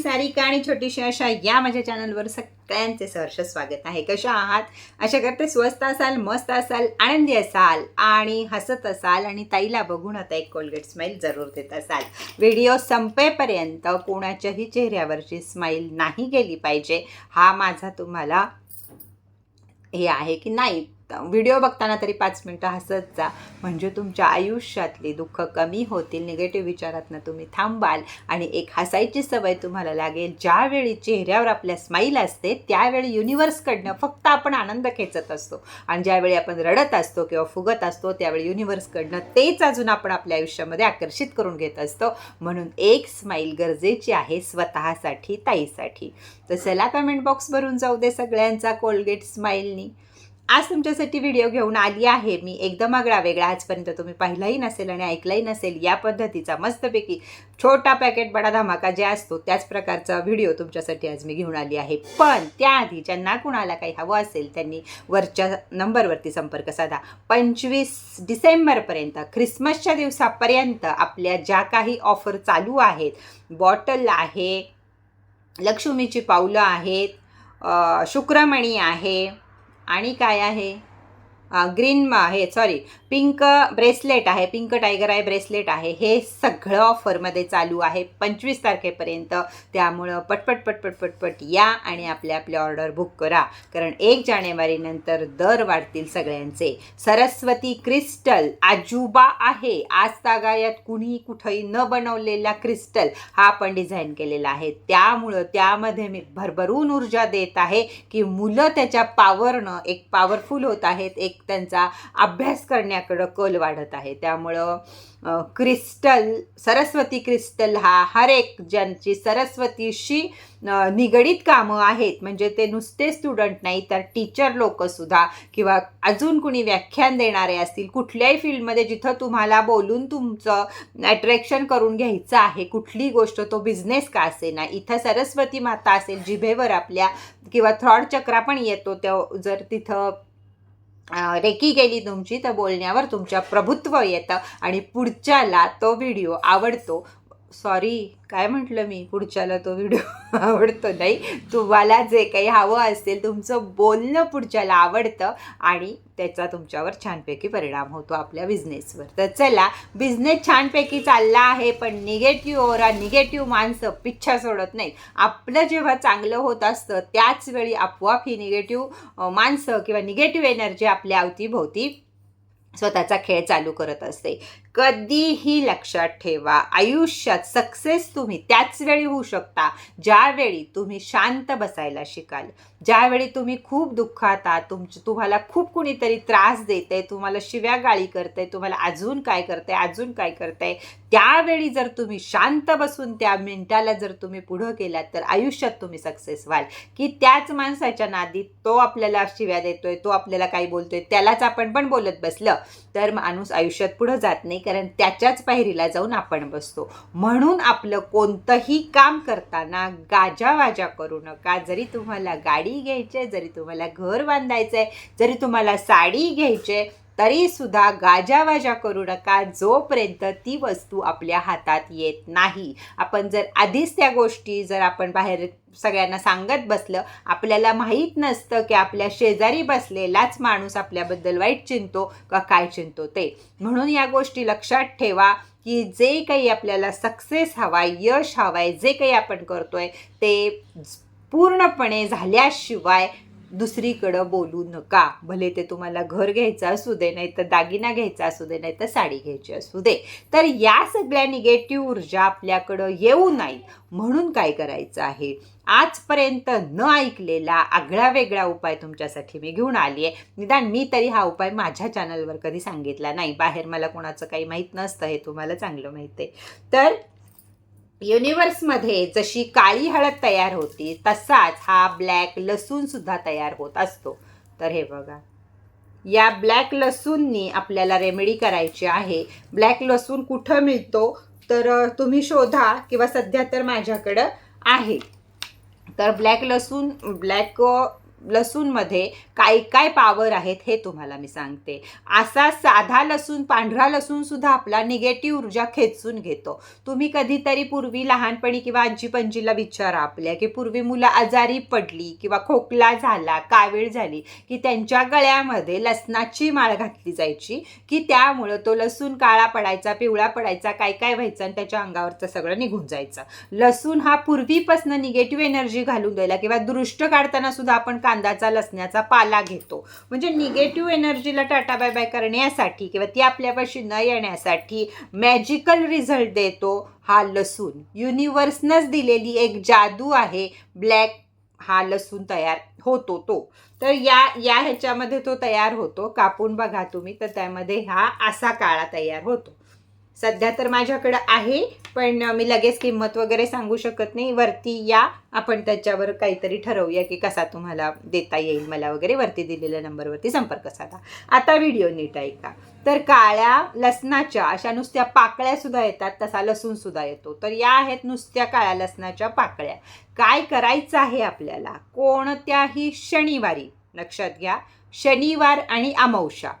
सारिका आणि छोटीशी अशा या माझ्या चॅनलवर सगळ्यांचे सहर्ष स्वागत आहे. कशा आहात? अशा करते स्वस्त असाल मस्त असाल आनंदी असाल आणि हसत असाल आणि ताईला बघून आता एक कोलगेट स्माईल जरूर देत असाल. व्हिडिओ संपेपर्यंत कोणाच्याही चेहऱ्यावरची स्माईल नाही गेली पाहिजे. हा माझा तुम्हाला हे आहे की नाही? व्हिडिओ बघताना तरी पाच मिनटं हसत जा. म्हणजे तुमच्या आयुष्यातली दुःख कमी होतील निगेटिव्ह विचारातनं तुम्ही थांबाल आणि एक हसायची सवय तुम्हाला लागेल. ज्यावेळी चेहऱ्यावर आपल्या स्माईल असते त्यावेळी युनिवर्सकडनं फक्त आपण आनंद खेचत असतो. आणि ज्यावेळी आपण रडत असतो किंवा फुगत असतो त्यावेळी युनिवर्सकडनं तेच अजून आपण आपल्या आयुष्यामध्ये आकर्षित करून घेत असतो. म्हणून एक स्माईल गरजेची आहे स्वतःसाठी ताईसाठी. तर चला कमेंट बॉक्स भरून जाऊ दे सगळ्यांचा कोलगेट स्माईलनी आज तुमच्यासाठी व्हिडिओ घेऊन आली आहे. मी एकदम आगळा वेगळा आजपर्यंत तुम्ही पाहिलाही नसेल आणि ऐकलाही नसेल या पद्धतीचा मस्तपैकी छोटा पॅकेट बडा धमाका जे असतो त्याच प्रकारचा व्हिडिओ तुमच्यासाठी आज मी घेऊन आली आहे. पण त्याआधी ज्यांना कुणाला काही हवं असेल त्यांनी वरच्या नंबरवरती संपर्क साधा. पंचवीस डिसेंबरपर्यंत ख्रिसमसच्या दिवसापर्यंत आपल्या ज्या काही ऑफर चालू आहेत बॉटल आहे लक्ष्मीची पावलं आहेत शुक्रमणी आहे आणि काय आहे? ग्रीन हे सॉरी पिंक ब्रेसलेट आहे पिंक टायगर आहे ब्रेसलेट आहे. हे सगळं ऑफरमध्ये चालू आहे पंचवीस तारखेपर्यंत. त्यामुळं पटपट पटपट पटपट या आणि आपल्या आपल्या ऑर्डर बुक करा. कारण एक जानेवारीनंतर दर वाढतील सगळ्यांचे. सरस्वती क्रिस्टल आजूबा आहे. आज तागायत कुणी कुठंही न बनवलेला क्रिस्टल हा आपण डिझाईन केलेला आहे. त्यामुळं त्यामध्ये मी भरभरून ऊर्जा देत आहे की मुलं त्याच्या पावरनं एक पॉवरफुल होत आहेत एक त्यांचा अभ्यास करण्याकडं कल वाढत आहे. त्यामुळं क्रिस्टल सरस्वती क्रिस्टल हा हर एक ज्यांची सरस्वतीशी निगडीत कामं आहेत म्हणजे ते नुसते स्टुडंट नाही तर टीचर लोकंसुद्धा किंवा अजून कुणी व्याख्यान देणारे असतील कुठल्याही फील्डमध्ये जिथं तुम्हाला बोलून तुमचं ॲट्रॅक्शन करून घ्यायचं आहे कुठली गोष्ट तो बिझनेस का असेना इथं सरस्वती माता असेल जिभेवर आपल्या किंवा थ्रॉड चक्रा पण येतो त्या जर तिथं रेकी गेली तुमची तर बोलण्यावर तुमच्या प्रभुत्व येतं. आणि पुढच्याला तो व्हिडिओ आवडतो. सॉरी काय म्हटलं मी? पुढच्याला तो व्हिडिओ आवडतो नाही. तुम्हाला जे काही हवं असेल तुमचं बोलणं पुढच्याला आवडतं आणि त्याचा तुमच्यावर छानपैकी परिणाम होतो आपल्या बिझनेसवर तर चला बिझनेस छानपैकी चालला आहे पण निगेटिव्ह ओरा निगेटिव्ह माणसं पिच्छा सोडत नाही आपलं जेव्हा चांगलं होत असतं त्याच वेळी आपोआप ही निगेटिव्ह माणसं किंवा निगेटिव्ह एनर्जी आपल्या अवतीभोवती स्वतःचा खेळ चालू करत असते. कधीही लक्षात ठेवा. आयुष्यात सक्सेस तुम्ही त्याच वेळी होऊ शकता ज्यावेळी तुम्ही शांत बसायला शिकाल. ज्यावेळी तुम्ही खूप दुःखात आहात तुमच तुम्हाला खूप कुणीतरी त्रास देते तुम्हाला शिव्या गाळी करते तुम्हाला अजून काय करते अजून काय करते त्यावेळी जर तुम्ही शांत बसून त्या मिनिटाला जर तुम्ही पुढं गेलात तर आयुष्यात तुम्ही सक्सेस व्हाल. की त्याच माणसाच्या नादीत तो आपल्याला शिव्या देतोय तो आपल्याला काही बोलतोय त्यालाच आपण पण बोलत बसलं तर माणूस आयुष्यात पुढं जात नाही. कारण त्याच्याच पायरीला जाऊन आपण बसतो. म्हणून आपलं कोणतंही काम करताना गाजावाजा करू नका. जरी तुम्हाला गाडी घ्यायची आहे जरी तुम्हाला घर बांधायचं आहे जरी तुम्हाला साडी घ्यायची आहे तरी सुद्धा गाजावाजा करू नका. जोपर्यंत ती वस्तू आपल्या हातात येत नाही. आपण जर आधीच त्या गोष्टी जर आपण बाहेर सगळ्यांना सांगत बसलं आपल्याला माहीत नसतं की आपल्या शेजारी बसलेलाच माणूस आपल्याबद्दल वाईट चिंतो का काय चिंतो ते. म्हणून या गोष्टी लक्षात ठेवा की जे काही आपल्याला सक्सेस हवाय यश हवाय जे काही आपण करतोय ते पूर्णपणे झाल्याशिवाय दुसरीकडं बोलू नका. भले ते तुम्हाला घर घ्यायचं असू दे नाही तर दागिना घ्यायचा असू दे नाही तर साडी घ्यायची असू दे. तर या सगळ्या निगेटिव्ह ऊर्जा आपल्याकडं येऊ नाही. म्हणून काय करायचं आहे? आजपर्यंत न ऐकलेला आगळा वेगळा उपाय तुमच्यासाठी मी घेऊन आली आहे. निदान मी तरी हा उपाय माझ्या चॅनलवर कधी सांगितला नाही. बाहेर मला कोणाचं काही माहीत नसतं हे तुम्हाला चांगलं माहीत आहे. तर युनिवर्समध्ये जशी काळी हळद तयार होती तसाच हा ब्लॅक लसूणसुद्धा तयार होत असतो. तर हे बघा. या ब्लॅक लसूणनी आपल्याला रेमेडी करायची आहे. ब्लॅक लसूण कुठं मिळतो? तर तुम्ही शोधा किंवा सध्या तर माझ्याकडं आहे. तर ब्लॅक लसूण ब्लॅक लसूणमध्ये काय काय पावर आहेत हे तुम्हाला मी सांगते. असा साधा लसूण पांढरा लसूण सुद्धा आपला निगेटिव्ह ऊर्जा खेचून घेतो. तुम्ही कधीतरी पूर्वी लहानपणी किंवा आजी पंजीला विचारा आपल्या की पूर्वी मुलं आजारी पडली किंवा खोकला झाला कावीळ झाली की त्यांच्या गळ्यामध्ये लसणाची माळ घातली जायची की त्यामुळं तो लसूण काळा पडायचा पिवळा पडायचा काय काय व्हायचं आणि त्याच्या अंगावरचं सगळं निघून जायचं. लसूण हा पूर्वीपासून निगेटिव्ह एनर्जी घालून द्यायला किंवा दृष्ट काढताना सुद्धा आपण कांदाचा लसण्याचा पाला घेतो. म्हणजे निगेटिव्ह एनर्जीला टाटा बाय बाय करण्यासाठी किंवा ती आपल्यापाशी न येण्यासाठी मॅजिकल रिझल्ट देतो हा लसूण. युनिवर्सनच दिलेली एक जादू आहे ब्लॅक हा लसूण तयार होतो तो. तर या या ह्याच्यामध्ये तो तयार होतो. कापून बघा तुम्ही तर त्यामध्ये हा असा काळा तयार होतो. सध्या तर माझ्याकडं आहे पण मी लगेच किंमत वगैरे सांगू शकत नाही. वरती या आपण त्याच्यावर काहीतरी ठरवूया की कसा तुम्हाला देता येईल मला वगैरे. वरती दिलेल्या नंबरवरती संपर्क साधा. आता व्हिडिओ नीट ऐका. तर काळ्या लसणाच्या अशा नुसत्या पाकळ्या सुद्धा येतात तसा लसूण सुद्धा येतो. तर या आहेत नुसत्या काळ्या लसणाच्या पाकळ्या. काय करायचं आहे आपल्याला? कोणत्याही शनिवारी लक्षात घ्या शनिवार आणि अमावशा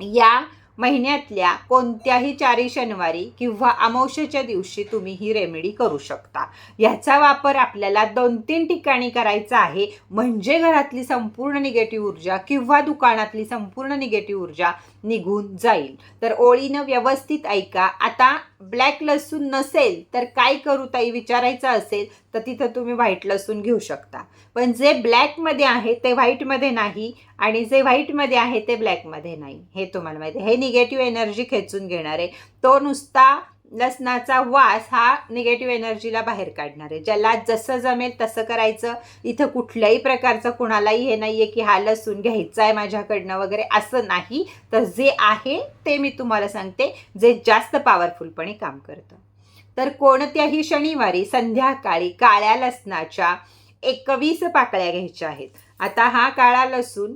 या महिन्यातल्या कोणत्याही चारी शनिवारी किंवा अमावश्याच्या दिवशी तुम्ही ही रेमेडी करू शकता. ह्याचा वापर आपल्याला दोन तीन ठिकाणी करायचा आहे. म्हणजे घरातली संपूर्ण निगेटिव्ह ऊर्जा किंवा दुकानातली संपूर्ण निगेटिव्ह ऊर्जा निघून जाईल. तर ओळीनं व्यवस्थित ऐका. आता ब्लॅक लसूण नसेल तर काय करू ताई? विचारायचं असेल तर तिथं तुम्ही व्हाईट लसूण घेऊ शकता. पण जे ब्लॅकमध्ये आहे ते व्हाईटमध्ये नाही आणि जे व्हाईटमध्ये आहे ते ब्लॅकमध्ये नाही. हे तुम्हाला माहिती आहे. हे निगेटिव्ह एनर्जी खेचून घेणार. आहे तो नुसता लसणाचा वास हा निगेटिव्ह एनर्जीला बाहेर काढणार आहे. ज्याला जसं जमेल तसं करायचं. इथं कुठल्याही प्रकारचं कुणालाही हे नाही आहे की हा लसूण घ्यायचा आहे माझ्याकडनं वगैरे असं नाही. तर जे आहे ते मी तुम्हाला सांगते जे जास्त पॉवरफुलपणे काम करतं. तर कोणत्याही शनिवारी संध्याकाळी काळ्या लसणाच्या एकवीस पाकळ्या घ्यायच्या आहेत. आता हा काळा लसूण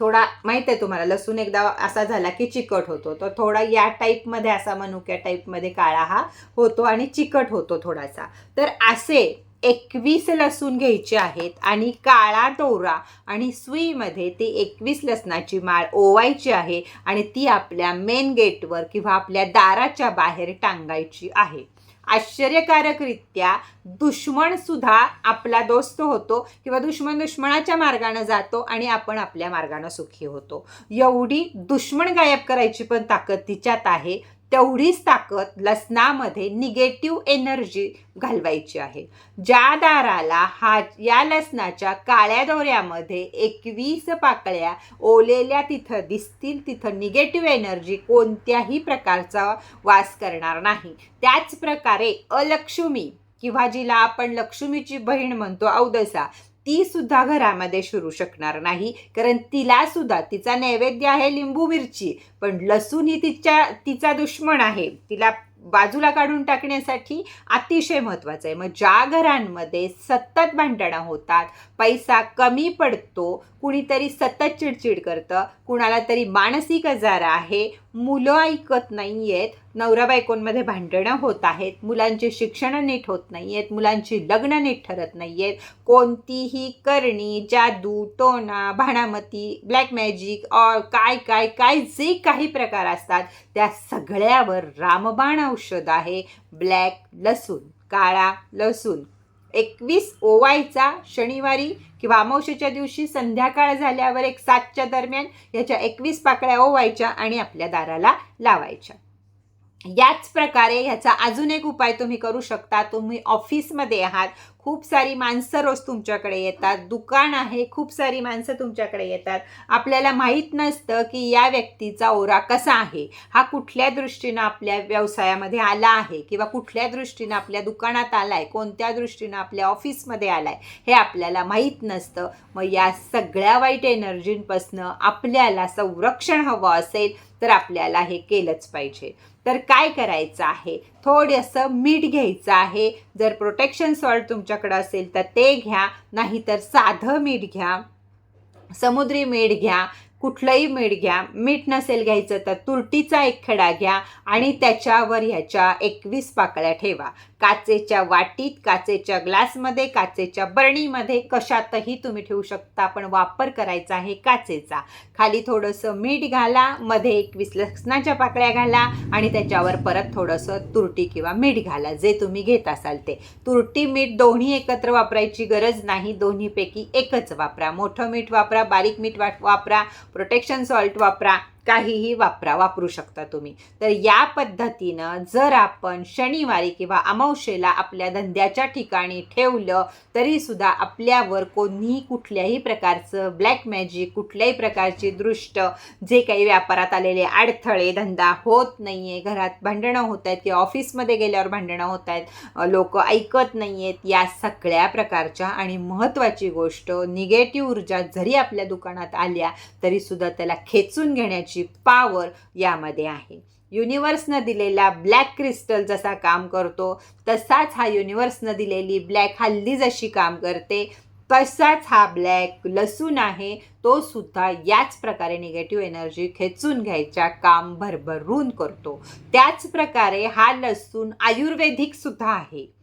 थोडा माहीत आहे तुम्हाला लसूण एकदा असा झाला की चिकट होतो. तर थोडा या टाईपमध्ये असा मनुक्या टाईपमध्ये काळा हा होतो आणि चिकट होतो थोडासा. तर असे एकवीस लसूण घ्यायचे आहेत आणि काळा दोरा आणि सुईमध्ये ती एकवीस लसणाची माळ ओवायची आहे आणि ती आपल्या मेन गेटवर किंवा आपल्या दाराच्या बाहेर टांगायची आहे. आश्चर्यकारकरित्या दुश्मन सुद्धा आपला दोस्त होतो किंवा दुश्मन दुश्मनाच्या मार्गानं जातो आणि आपण आपल्या मार्गानं सुखी होतो. एवढी दुश्मन गायब करायची पण ताकद तिच्यात आहे. तेवढीच ताकद लसणामध्ये निगेटिव्ह एनर्जी घालवायची आहे. ज्या दाराला हा या लसणाच्या काळ्या दोऱ्यामध्ये एकवीस पाकळ्या ओलेल्या तिथं दिसतील तिथं निगेटिव्ह एनर्जी कोणत्याही प्रकारचा वास करणार नाही. त्याच प्रकारे अलक्ष्मी किंवा जिला आपण लक्ष्मीची बहीण म्हणतो औदसा ती सुद्धा घरामध्ये शिरू शकणार नाही. कारण तिला सुद्धा तिचा नैवेद्य आहे लिंबू मिरची. पण लसूण ही तिच्या तिचा दुश्मन आहे. तिला बाजूला काढून टाकण्यासाठी अतिशय महत्त्वाचं आहे. मग ज्या घरांमध्ये सतत भांडणं होतात पैसा कमी पडतो कुणीतरी सतत चिडचिड करतं कुणाला तरी मानसिक आजार आहे मुलं ऐकत नाही आहेत नवरा बायकोंमध्ये भांडणं होत आहेत मुलांची शिक्षणं नीट होत नाही आहेत मुलांची लग्न नीट ठरत नाही आहेत कोणतीही करणी जादू टोना भाणामती ब्लॅक मॅजिक ऑर काय काय काय जे काही प्रकार असतात त्या सगळ्यावर रामबाण औषध आहे ब्लॅक लसूण काळा लसूण. एकवीस ओवायचा शनिवारी किंवा अमावशेच्या दिवशी संध्याकाळ झाल्यावर एक सातच्या दरम्यान याच्या एकवीस पाकळ्या ओवायच्या आणि आपल्या दाराला लावायच्या. याच प्रकारे ह्याचा अजून एक उपाय तुम्ही करू शकता. तुम्ही ऑफिसमध्ये आहात. खूप सारी माणसं रोज तुमच्याकडे येतात. दुकान आहे. खूप सारी माणसं तुमच्याकडे येतात. आपल्याला माहीत नसतं की या व्यक्तीचा ओरा कसा आहे. हा कुठल्या दृष्टीनं आपल्या व्यवसायामध्ये आला आहे किंवा कुठल्या दृष्टीनं आपल्या दुकानात आला आहे कोणत्या दृष्टीनं आपल्या ऑफिसमध्ये आला आहे हे आपल्याला माहीत नसतं. मग या सगळ्या वाईट एनर्जींपासनं आपल्याला संरक्षण हवं असेल तर आपल्याला हे केलंच पाहिजे. तर काय करायचं आहे? थोडंसं मीठ घ्यायचं आहे. जर प्रोटेक्शन सॉल्ट तुमच्याकडं असेल तर ते घ्या नाहीतर साधं मीठ घ्या समुद्री मीठ घ्या कुठलंही मीठ घ्या. मीठ नसेल घ्यायचं तर तुरटीचा एक खडा घ्या आणि त्याच्यावर ह्याच्या एकवीस पाकळ्या ठेवा. काचेच्या वाटीत काचेच्या ग्लासमध्ये काचेच्या बरणीमध्ये कशातही तुम्ही ठेवू शकता. पण वापर करायचा आहे काचेचा. खाली थोडंसं मीठ घाला मध्ये एकवीस लसणाच्या पाकळ्या घाला आणि त्याच्यावर परत थोडंसं तुरटी किंवा मीठ घाला जे तुम्ही घेत असाल ते. तुरटी मीठ दोन्ही एकत्र वापरायची गरज नाही. दोन्हीपैकी एकच वापरा. मोठं मीठ वापरा बारीक मीठ वापरा. प्रोटेक्शन सॉल्ट वापरा. काहीही वापरा वापरू शकता तुम्ही. तर या पद्धतीनं जर आपण शनिवारी किंवा अमावशेला आपल्या धंद्याच्या ठिकाणी ठेवलं तरीसुद्धा आपल्यावर कोणीही कुठल्याही प्रकारचं ब्लॅक मॅजिक कुठल्याही प्रकारची दृष्ट जे काही व्यापारात आलेले अडथळे धंदा होत नाही आहे घरात भांडणं होत आहेत किंवा ऑफिसमध्ये गेल्यावर भांडणं होत आहेत लोक ऐकत नाही आहेत या सगळ्या प्रकारच्या आणि महत्त्वाची गोष्ट निगेटिव्ह ऊर्जा जरी आपल्या दुकानात आल्या तरीसुद्धा त्याला खेचून घेण्याची पावर यामध्ये आहे. युनिवर्सनं दिलेला ब्लॅक क्रिस्टल जसा काम करतो तसाच हा युनिवर्सनं दिलेली ब्लॅक हल्ली जशी काम करते तसाच हा ब्लॅक लसूण आहे तो सुद्धा याच प्रकारे निगेटिव्ह एनर्जी खेचून घ्यायच्या काम भरभरून करतो. त्याच प्रकारे हा लसूण आयुर्वेदिक सुद्धा आहे.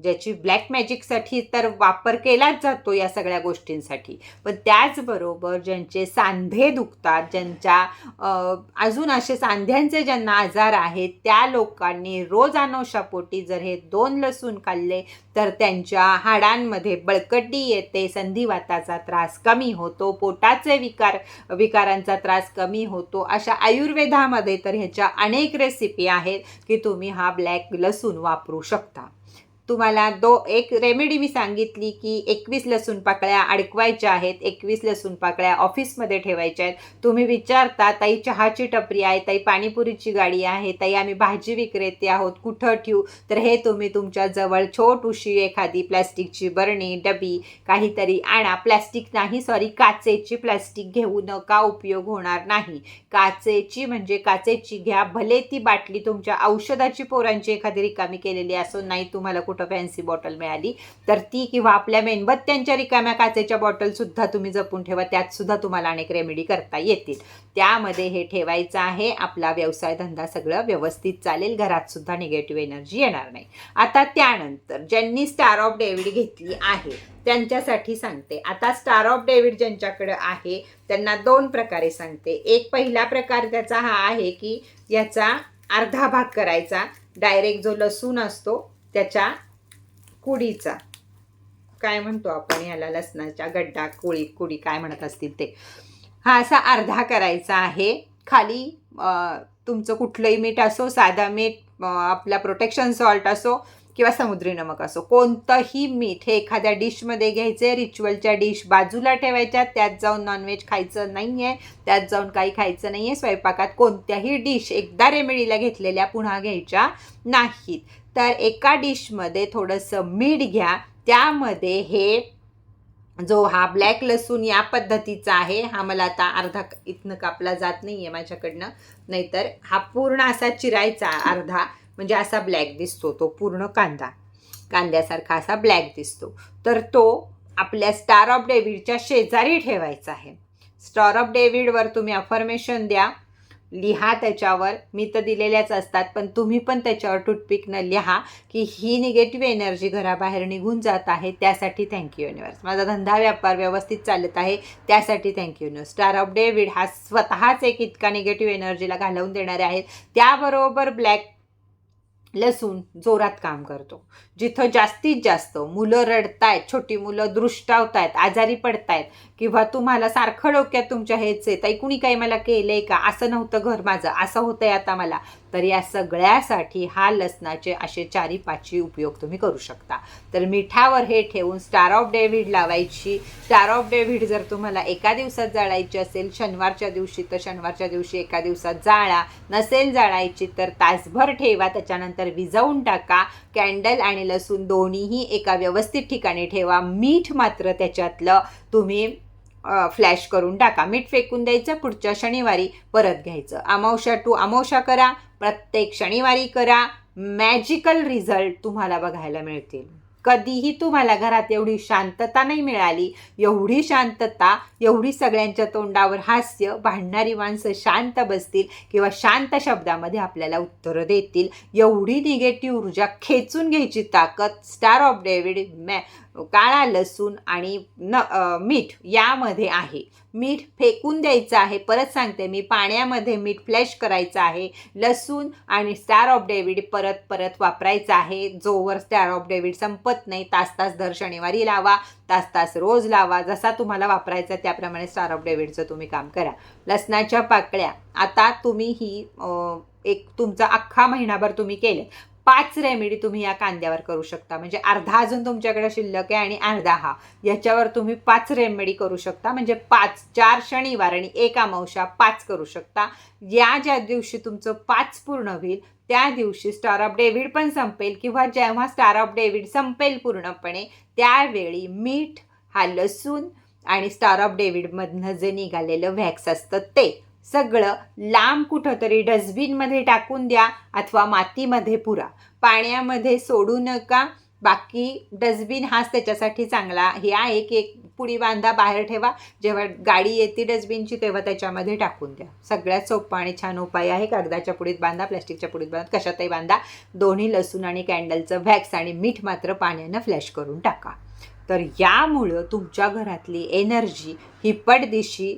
ज्याची ब्लॅक मॅजिकसाठी तर वापर केलाच जातो या सगळ्या गोष्टींसाठी. पण त्याचबरोबर ज्यांचे सांधे दुखतात ज्यांच्या अजून असे सांध्यांचे ज्यांना आजार आहेत त्या लोकांनी रोज अनोशापोटी जर हे दोन लसूण खाल्ले तर त्यांच्या हाडांमध्ये बळकटी येते संधिवाताचा त्रास कमी होतो पोटाचे विकार विकारांचा त्रास कमी होतो. अशा आयुर्वेदामध्ये तर ह्याच्या अनेक रेसिपी आहेत की तुम्ही हा ब्लॅक लसूण वापरू शकता. तुम्हाला दो एक रेमेडी मी सांगितली की एकवीस लसूण पाकळ्या अडकवायच्या आहेत एकवीस लसूण पाकळ्या ऑफिसमध्ये ठेवायच्या आहेत. तुम्ही विचारता ताई चहाची टपरी आहे ताई पाणीपुरीची गाडी आहे ताई आम्ही भाजी विक्रेते आहोत कुठं ठेवू? तर हे तुम्ही तुमच्या जवळ छोटूशी एखादी प्लॅस्टिकची बरणी डबी काहीतरी आणा. प्लॅस्टिक नाही सॉरी काचेची प्लॅस्टिक घेऊ नका उपयोग होणार नाही. काचेची म्हणजे काचेची घ्या भले ती बाटली तुमच्या औषधाची पोरांची एखादी रिकामी केलेली असो नाही तुम्हाला कुठं फॅन्सी बॉटल मिळाली तर ती किंवा आपल्या मेणबत्त्यांच्या रिकाम्या काचेच्या बॉटलसुद्धा तुम्ही जपून ठेवा त्यातसुद्धा तुम्हाला अनेक रेमेडी करता येतील. त्यामध्ये हे ठेवायचं आहे आपला व्यवसाय धंदा सगळं व्यवस्थित चालेल घरातसुद्धा निगेटिव्ह एनर्जी येणार नाही. आता त्यानंतर ज्यांनी स्टार ऑफ डेव्हिड घेतली आहे त्यांच्यासाठी सांगते. आता स्टार ऑफ डेव्हिड ज्यांच्याकडं आहे त्यांना दोन प्रकारे सांगते. एक पहिला प्रकार त्याचा हा आहे की याचा अर्धा भाग करायचा. डायरेक्ट जो लसूण असतो त्याच्या कुडीचा. काय म्हणतो आपण याला? लसणाच्या गड्डा कुळी कुडी काय म्हणत असतील ते. हा असा अर्धा करायचा आहे. खाली तुमचं कुठलंही मीठ असो साधा मीठ आपला प्रोटेक्शन सॉल्ट असो किंवा समुद्री नमक असो कोणतंही मीठ हे एखाद्या डिशमध्ये घ्यायचे रिच्युअलच्या डिश बाजूला ठेवायच्या त्यात जाऊन नॉनव्हेज खायचं नाही आहे त्यात जाऊन काही खायचं नाही आहे स्वयंपाकात कोणत्याही डिश एकदा रेमेडीला घेतलेल्या पुन्हा घ्यायच्या नाहीत. तर एका डिशमध्ये थोडंसं मीठ घ्या. त्यामध्ये हे जो हा ब्लॅक लसूण या पद्धतीचा आहे हा मला आता अर्धा इथनं कापला जात नाही आहे माझ्याकडनं. नाहीतर हा पूर्ण असा चिरायचा अर्धा म्हणजे असा ब्लॅक दिसतो तो पूर्ण कांदा. कांद्यासारखा असा ब्लॅक दिसतो. तर तो आपल्या स्टार ऑफ डेव्हिडच्या शेजारी ठेवायचा आहे. स्टार ऑफ डेव्हिडवर तुम्ही अफर्मेशन द्या. लिहा त्याच्यावर. मी तर दिलेल्याच असतात पण तुम्ही पण त्याच्यावर टूथपिकनं लिहा की ही निगेटिव्ह एनर्जी घराबाहेर निघून जात आहे त्यासाठी थँक्यू युनिवर्स माझा धंदा व्यापार व्यवस्थित चालत आहे त्यासाठी thank you universe star of David हा स्वतःच एक इतका निगेटिव्ह एनर्जीला घालवून देणारे आहेत. त्याबरोबर ब्लॅक लसूण जोरात काम करतो. जिथं जास्तीत जास्त मुलं रडतायत छोटी मुलं दृष्टावतायत आजारी पडतायत किंवा तुम्हाला सारखं डोक्यात तुमच्या हेच आहे कुणी काही मला केलंय का? असं नव्हतं घर माझं असं होतंय आता मला. तर या सगळ्यासाठी हा लसणाचे असे चारी पाचवी उपयोग तुम्ही करू शकता. तर मिठावर हे ठेवून स्टार ऑफ डेव्हिड लावायची. स्टार ऑफ डेव्हिड जर तुम्हाला एका दिवसात जाळायची असेल शनिवारच्या दिवशी तर शनिवारच्या दिवशी एका दिवसात जाळा. नसेल जाळायची तर तासभर ठेवा त्याच्यानंतर विजवून टाका. कॅन्डल आणि लसूण दोन्हीही एका व्यवस्थित ठिकाणी ठेवा. मीठ मात्र त्याच्यातलं तुम्ही फ्लॅश करून टाका. मीठ फेकून द्यायचं पुढच्या शनिवारी परत घ्यायचं. अमावशा टू अमावस्या करा. प्रत्येक शनिवारी करा. मॅजिकल रिझल्ट तुम्हाला बघायला मिळतील. कधीही तुम्हाला घरात एवढी शांतता नाही मिळाली एवढी शांतता एवढी सगळ्यांच्या तोंडावर हास्य भांडणारी माणसं शांत बसतील किंवा शांत शब्दामध्ये आपल्याला उत्तरं देतील एवढी निगेटिव्ह ऊर्जा खेचून घ्यायची ताकद स्टार ऑफ डेव्हिड मॅ काळा लसूण आणि न मीठ यामध्ये आहे. मीठ फेकून द्यायचं आहे. परत सांगते मी पाण्यामध्ये मीठ फ्लॅश करायचं आहे. लसूण आणि स्टार ऑफ डेव्हिड परत परत वापरायचं आहे. जोवर स्टार ऑफ डेव्हिड संपत नाही. तास तास दर शनिवारी लावा. तास तास रोज लावा. जसा तुम्हाला वापरायचा त्याप्रमाणे स्टार ऑफ डेव्हिडचं तुम्ही काम करा. लसणाच्या पाकळ्या. आता तुम्ही ही एक तुमचा अख्खा महिनाभर तुम्ही केलं पाच रेमेडी तुम्ही या कांद्यावर करू शकता. म्हणजे अर्धा अजून तुमच्याकडे शिल्लक आहे आणि अर्धा हा. याच्यावर तुम्ही पाच रेमेडी करू शकता. म्हणजे पाच चार शनिवार आणि एक अमावशा पाच करू शकता. या ज्या दिवशी तुमचं पाच पूर्ण होईल त्या दिवशी स्टार ऑफ डेव्हिड पण संपेल किंवा जेव्हा स्टार ऑफ डेव्हिड संपेल पूर्णपणे त्यावेळी मीठ हा लसूण आणि स्टार ऑफ डेव्हिडमधनं जे निघालेलं व्हॅक्स असतं ते सगळं लांब कुठंतरी डस्टबिनमध्ये टाकून द्या अथवा मातीमध्ये पुरा. पाण्यामध्ये सोडू नका. बाकी डस्टबिन हाच त्याच्यासाठी चांगला हे आहे की एक पुडी बांधा बाहेर ठेवा. जेव्हा गाडी येते डस्टबिनची तेव्हा त्याच्यामध्ये टाकून द्या. सगळ्यात सोपा आणि छान उपाय आहे कागदाच्या पुडीत बांधा प्लॅस्टिकच्या पुडीत बांधा कशातही बांधा. दोन्ही लसूण आणि कॅन्डलचं व्हॅक्स आणि मीठ मात्र पाण्यानं फ्लॅश करून टाका. तर यामुळं तुमच्या घरातली एनर्जी ही पडदिशी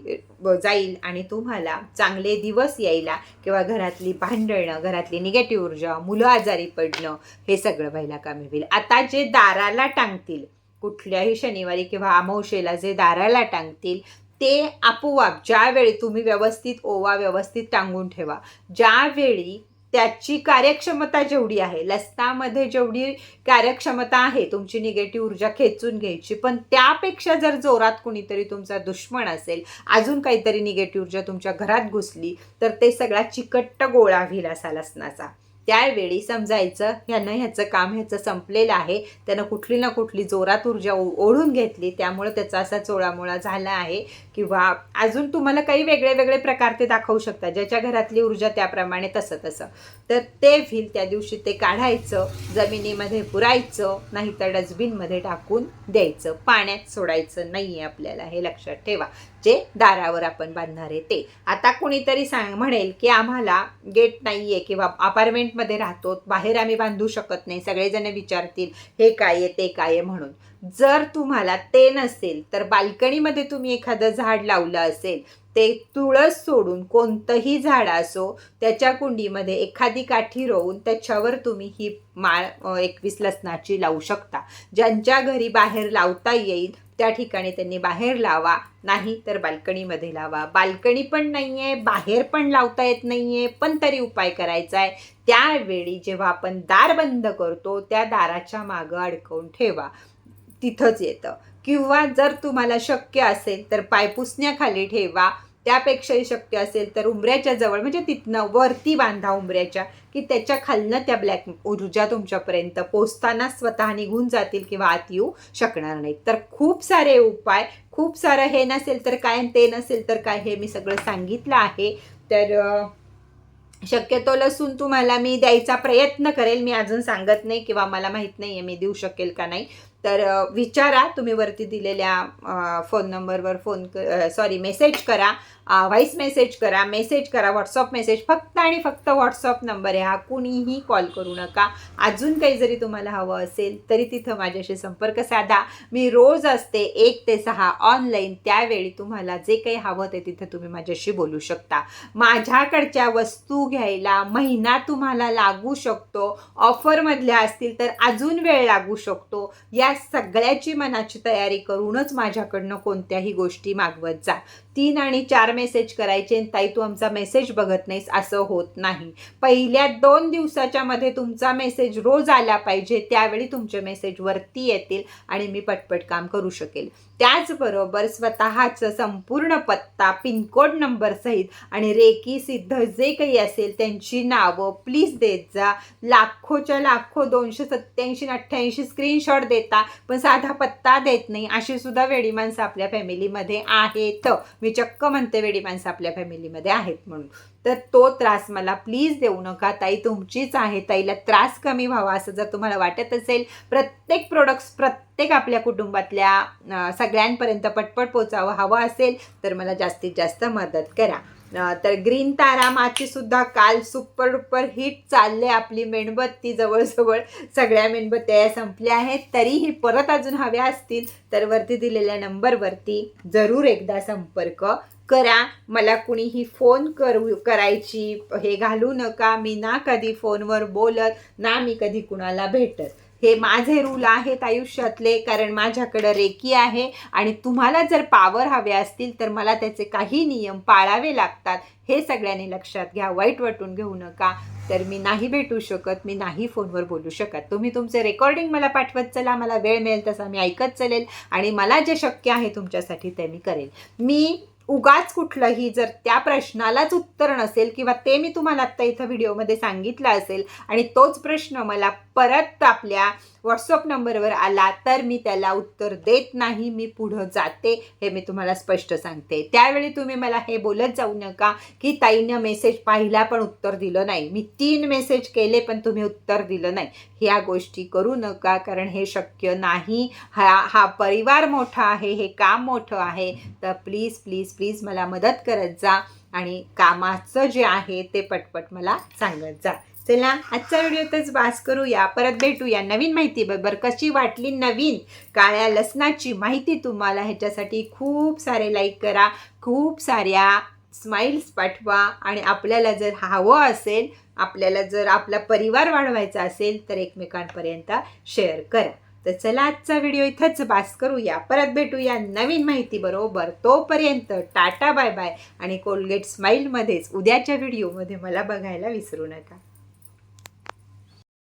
जाईल आणि तुम्हाला चांगले दिवस यायला किंवा घरातली भांडणं घरातली निगेटिव्ह ऊर्जा मुलं आजारी पडणं हे सगळं व्हायला कमी होईल. आता जे दाराला टांगतील कुठल्याही शनिवारी किंवा अमावशेला जे दाराला टांगतील ते आपोआप ज्यावेळी तुम्ही व्यवस्थित ओवा व्यवस्थित टांगून ठेवा. ज्यावेळी त्याची कार्यक्षमता जेवढी आहे लसणामध्ये जेवढी कार्यक्षमता आहे तुमची निगेटिव्ह ऊर्जा खेचून घ्यायची पण त्यापेक्षा जर जोरात कुणीतरी तुमचा दुश्मन असेल अजून काहीतरी निगेटिव्ह ऊर्जा तुमच्या घरात घुसली तर ते सगळा चिकट्ट गोळा होईल असा लसणाचा. त्यावेळी समजायचं ह्यानं ह्याचं काम ह्याचं संपलेलं आहे त्यानं कुठली ना कुठली जोरात ऊर्जा ओढून घेतली त्यामुळं त्याचा असा चोळामोळा झाला आहे किंवा अजून तुम्हाला काही वेगळे वेगळे प्रकार ते दाखवू शकतात ज्याच्या घरातली ऊर्जा त्याप्रमाणे तसं तसं. तर ते व्हील त्या दिवशी ते काढायचं जमिनीमध्ये पुरायचं नाहीतर डस्टबिनमध्ये टाकून द्यायचं. पाण्यात सोडायचं नाही आहे आपल्याला हे लक्षात ठेवा. जे दारावर आपण बांधणार आहे ते. आता कुणीतरी सांग म्हणेल की आम्हाला गेट नाही आहे किंवा अपार्टमेंटमध्ये राहतो बाहेर आम्ही बांधू शकत नाही. सगळेजण विचारतील हे काय आहे ते काय आहे? म्हणून. जर तुम्हाला ते नसेल तर बाल्कनीमध्ये तुम्ही एखादं झाड लावलं असेल ते तुळस सोडून कोणतंही झाड असो त्याच्या कुंडीमध्ये एखादी काठी रोवून त्याच्यावर तुम्ही ही माळ एकवीस लसणाची लावू शकता. ज्यांच्या घरी बाहेर लावता येईल त्या ठिकाणी त्यांनी बाहेर लावा नाही तर बाल्कनीमध्ये लावा. बाल्कनी पण नाही आहे बाहेर पण लावता येत नाही आहे पण तरी उपाय करायचा आहे. त्यावेळी जेव्हा आपण दार बंद करतो त्या दाराच्या मागं अडकवून ठेवा. तिथंच येतं. किंवा जर तुम्हाला शक्य असेल तर पायपुसण्याखाली ठेवा. त्यापेक्षाही शक्य असेल तर उंबऱ्याच्या जवळ म्हणजे तिथनं वरती बांधा उंबऱ्याच्या की त्याच्या खालनं त्या ब्लॅक ऊर्जा तुमच्यापर्यंत पोचताना स्वतः निघून जातील किंवा आत येऊ शकणार नाहीत. तर खूप सारे उपाय खूप सारं हे नसेल तर काय ते नसेल तर काय हे मी सगळं सांगितलं आहे. तर शक्यतो लसूण तुम्हाला मी द्यायचा प्रयत्न करेल. मी अजून सांगत नाही किंवा मला माहीत नाही आहे मी देऊ शकेल का नाही. तर विचारा तुम्ही वरती दिलेल्या फोन नंबरवर फोन सॉरी मेसेज करा. व्हॉइस मेसेज करा मेसेज करा व्हॉट्सअप मेसेज फक्त आणि फक्त व्हॉट्सअप नंबर आहे. हा कुणीही कॉल करू नका. अजून काही जरी तुम्हाला हवं असेल तरी तिथं माझ्याशी संपर्क साधा. मी रोज असते एक ते सहा ऑनलाईन त्यावेळी तुम्हाला जे काही हवं ते तिथं तुम्ही माझ्याशी बोलू शकता. माझ्याकडच्या वस्तू घ्यायला महिना तुम्हाला लागू शकतो. ऑफरमधल्या असतील तर अजून वेळ लागू शकतो. या सगळ्याची मनाची तयारी करूनच माझ्याकडनं कोणत्याही गोष्टी मागवत जा. तीन आणि चार मेसेज करायचे आणि ताई तू आमचा मेसेज बघत नाहीस असं होत नाही. पहिल्या दोन दिवसाच्या मध्ये तुमचा मेसेज रोज आला पाहिजे त्यावेळी तुमचे मेसेज वरती येतील आणि मी पटपट काम करू शकेल. त्याचबरोबर स्वतःचं संपूर्ण पत्ता पिनकोड नंबर सहित आणि रेकी सिद्ध जे काही असेल त्यांची नावं प्लीज देत जा. लाखोच्या लाखो दोनशे सत्याऐंशी अठ्ठ्याऐंशी स्क्रीनशॉट देता पण साधा पत्ता देत नाही. अशी सुद्धा वेडी माणसं आपल्या फॅमिलीमध्ये आहेत. मी चक्क म्हणते वेडी माणसं आपल्या फॅमिलीमध्ये आहेत म्हणून. तर तो त्रास मला प्लीज देऊ नका. ताई तुमचीच आहे. ताईला त्रास कमी व्हावा असं जर तुम्हाला वाटत असेल प्रत्येक प्रोडक्ट्स प्रत्येक आपल्या कुटुंबातल्या सगळ्यांपर्यंत पटपट पोचावं हवं असेल तर मला जास्तीत जास्त मदत करा. तर ग्रीन तारा माची सुद्धा काल सुपर डुपर हिट चालले आपली मेणबत्ती जवळजवळ. सगळ्या मेणबत्त्या संपल्या आहेत. तरीही परत अजून हव्या असतील तर वरती दिलेल्या नंबरवरती जरूर एकदा संपर्क करा. मला कुणीही फोन करू करायची हे घालू नका. मी ना कधी फोनवर बोलत ना मी कधी कुणाला भेटत. हे माझे रूल आहेत आयुष्यातले कारण माझ्याकडं रेकी आहे आणि तुम्हाला जर पावर हवे असतील तर मला त्याचे काही नियम पाळावे लागतात. हे सगळ्यांनी लक्षात घ्या वाईट वाटून घेऊ नका. तर मी नाही भेटू शकत मी नाही फोनवर बोलू शकत. तुम्ही तुमचे रेकॉर्डिंग मला पाठवत चला मला वेळ मिळेल तसा मी ऐकत चलेल आणि मला जे शक्य आहे तुमच्यासाठी ते मी करेल. मी उगाच कुठलंही जर त्या प्रश्नालाच उत्तर नसेल किंवा ते मी तुम्हाला आत्ता इथं व्हिडिओमध्ये सांगितलं असेल आणि तोच प्रश्न मला परत आपल्या व्हॉट्सअप नंबरवर आला तर मी त्याला उत्तर देत नाही मी पुढं जाते हे मी तुम्हाला स्पष्ट सांगते. त्यावेळी तुम्ही मला हे बोलत जाऊ नका की ताईनं मेसेज पाहिला पण उत्तर दिलं नाही. मी तीन मेसेज केले पण तुम्ही उत्तर दिलं नाही. ह्या गोष्टी करू नका कारण हे शक्य नाही. हा हा परिवार मोठा आहे हे काम मोठं आहे तर प्लीज प्लीज प्लीज मला मदत करत जा आणि कामाचं जे आहे ते पटपट मला सांगत जा. चला आजचा व्हिडिओतच बास करूया. परत भेटूया. नवीन माहिती बरोबर कशी वाटली नवीन? काळ्या लसणाची माहिती तुम्हाला ह्याच्यासाठी खूप सारे लाईक करा. खूप साऱ्या स्माईल्स पाठवा. आणि आपल्याला जर हवं असेल आपल्याला जर आपला परिवार वाढवायचा असेल तर एकमेकांपर्यंत शेअर करा. तर चला आजचा व्हिडिओ इथंच बास करूया. परत भेटूया नवीन माहिती बरोबर तोपर्यंत टाटा बाय बाय. आणि कोलगेट स्माईलमध्येच उद्याच्या व्हिडिओमध्ये मला बघायला विसरू नका.